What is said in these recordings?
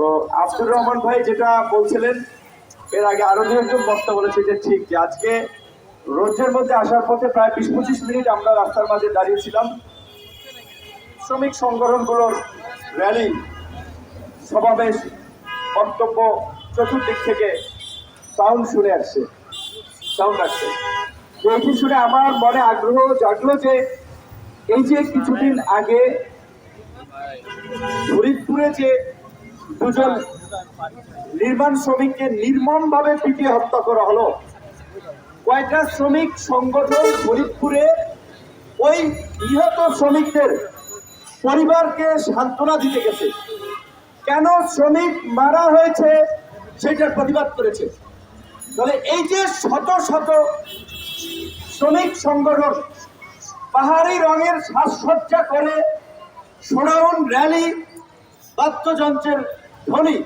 তো আব্দুর রহমান ভাই যেটা বলছিলেন, এর আগে আরও দু একজন বক্তা বলেছে যে ঠিক, যে আজকে রোজের মধ্যে আসার পথে প্রায় বিশ পঁচিশ মিনিট আমরা রাস্তার মাঝে দাঁড়িয়েছিলাম। শ্রমিক সংগঠনগুলোর র্যালি, সমাবেশ, বক্তব্য চতুর্দিক থেকে সাউন্ড শুনে আসছে সাউন্ড আসছে। এটি শুনে আমার মনে আগ্রহ জাগলো যে এই যে কিছুদিন আগে ফরিদপুরে যে দুজন নির্মাণ শ্রমিককে নির্মম ভাবে পিটিয়ে হত্যা করা হলো। কয়টা শ্রমিক সংগঠন ফরিদপুরে ওই নিহত শ্রমিকদের পরিবারকে সান্ত্বনা দিতে গেছে। কেন শ্রমিক মারা হয়েছে সেটার প্রতিবাদ করেছে। তাহলে এই যে শত শত শ্রমিক সংগঠন পাহাড়ি রঙের সাজসজ্জা করে সোনাউন র্যালি, বাদ্যযন্ত্রের ধ্বনি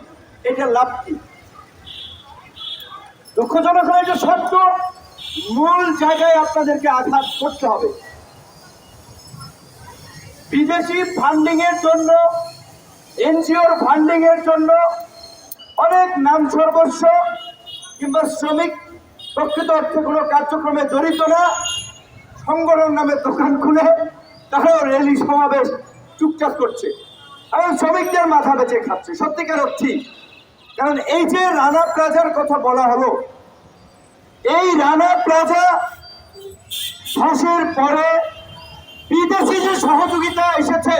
এটা লাভ কি? দুঃখজনক হয় যে সত্য, মূল জায়গায় আপনাদেরকে আঘাত করতে হবে। বিদেশি ফান্ডিং এর জন্য, এনজিওর ফান্ডিং এর জন্য অনেক নাম সর্বস্ব কিংবা শ্রমিক প্রকৃত অর্থে কোনো কার্যক্রমে জড়িত না। সংগঠন নামে দোকান খুলে, তারাও র্যালি সমাবেশ চুপচাপ করছে। এবং শ্রমিকদের মাথা বেঁচে খাচ্ছে। সত্যিকার অর্থে। কারণ এই যে রানা প্লাজার কথা বলা হলো, এই রানা প্লাজা ধসের পরে বিদেশি যে সহযোগিতা এসেছে,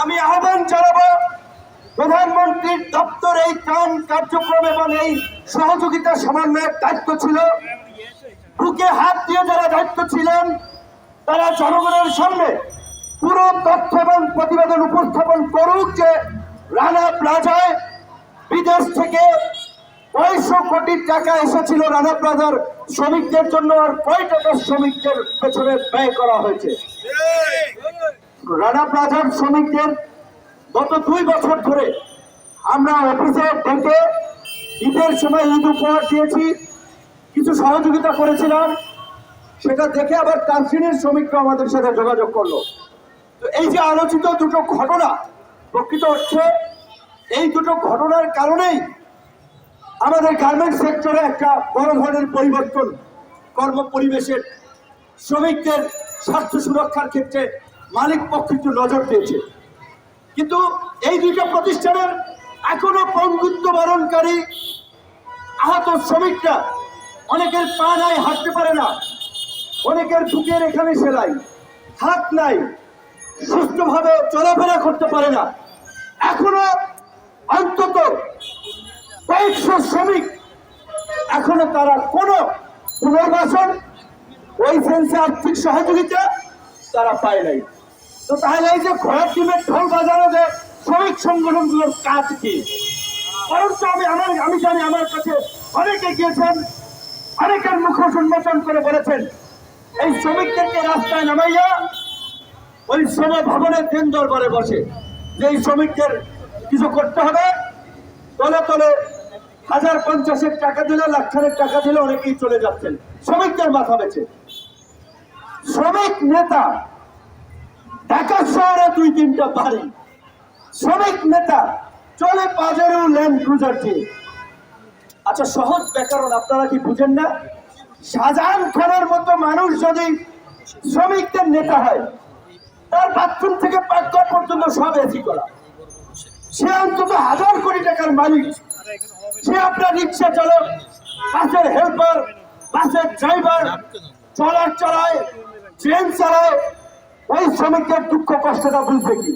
আমি আহ্বান জানাব প্রধানমন্ত্রীর দপ্তর এই ত্রাণ কার্যক্রম এবং এই সহযোগিতা সমন্বয়ের দায়িত্ব ছিল। বুকে হাত দিয়ে যারা দায়িত্ব ছিলেন, তারা জনগণের সামনে পুরো তথ্য এবং প্রতিবেদন উপস্থাপন করুক যে রানা প্লাজায় বিদেশ থেকে কয়শো কোটি টাকা এসেছিল রানা প্লাজার শ্রমিকদের জন্য আর কয় টাকা শ্রমিকদের পেছনে ব্যয় করা হয়েছে? রানা প্লাজার শ্রমিকদের গত দুই বছর ধরে আমরা অফিসে ডেকে ঈদের সময় ঈদ উপহার দিয়েছি, কিছু সহযোগিতা করেছিলাম, সেটা দেখে আবার কাশ্মীরের শ্রমিকরা আমাদের সাথে যোগাযোগ করল। তো এই যে আলোচিত দুটো ঘটনা প্রকৃত হচ্ছে, এই দুটো ঘটনার কারণেই আমাদের গার্মেন্ট সেক্টরে একটা বড় ধরনের পরিবর্তন কর্ম পরিবেশের শ্রমিকদের স্বাস্থ্য সুরক্ষার ক্ষেত্রে মালিক পক্ষ একটু নজর দিয়েছে। কিন্তু এই দুটো প্রতিষ্ঠানের এখনও পঙ্গুত্ব বরণকারী আহত শ্রমিকরা অনেকের পা নাই, হাঁটতে পারে না। অনেকের বুকের এখানে সেলাই, হাত নাই। সুস্থভাবে চলাফেরা করতে পারে না। এখনও অন্তত কয়েকশো শ্রমিক এখনও তারা কোনো পুনর্বাসন ওই সেন্সে আর্থিক সহযোগিতা তারা পায় নাই। তো তাহলে এই যে ঘোড়ার টিমের ঢোল বাজানো যে শ্রমিক সংগঠনগুলোর কাজ কি? বরঞ্চ আমি আমার আমি জানি আমার কাছে অনেকে গিয়েছেন, অনেকের মুখোশ উন্মোচন করে বলেছেন, এই শ্রমিকদেরকে রাস্তায় নামাইয়া ওই শ্রম ভবনের দিন দরবারে বসে যে শ্রমিকদের কিছু করতে হবে, তলে তলে হাজার পঞ্চাশের টাকা দিলে লাখখানের টাকা দিলে অনেকেই চলে যাচ্ছেন। শ্রমিকদের মাথা বেছে শ্রমিক নেতা, ঢাকা শহরে দুই তিনটা বাড়ি। শ্রমিক নেতা, চলে বাজারেও ল্যান্ড ক্রুজার দিয়ে। আচ্ছা সহজ ব্যাকরণ, আপনারা কি বুঝেন না? শাহজাহান খানের মতো মানুষ যদি শ্রমিকদের নেতা হয় তার বাথরুম থেকে পাকঘর পর্যন্ত সব এসি করা। সে অন্তত হাজার কোটি টাকার মালিক। সে আপনার রিক্সা চালক, বাসের হেল্পার বাসের ড্রাইভার চলার চালায় ট্রেন চালায়। ওই শ্রমিকদের দুঃখ কষ্টটা বুঝবে কি?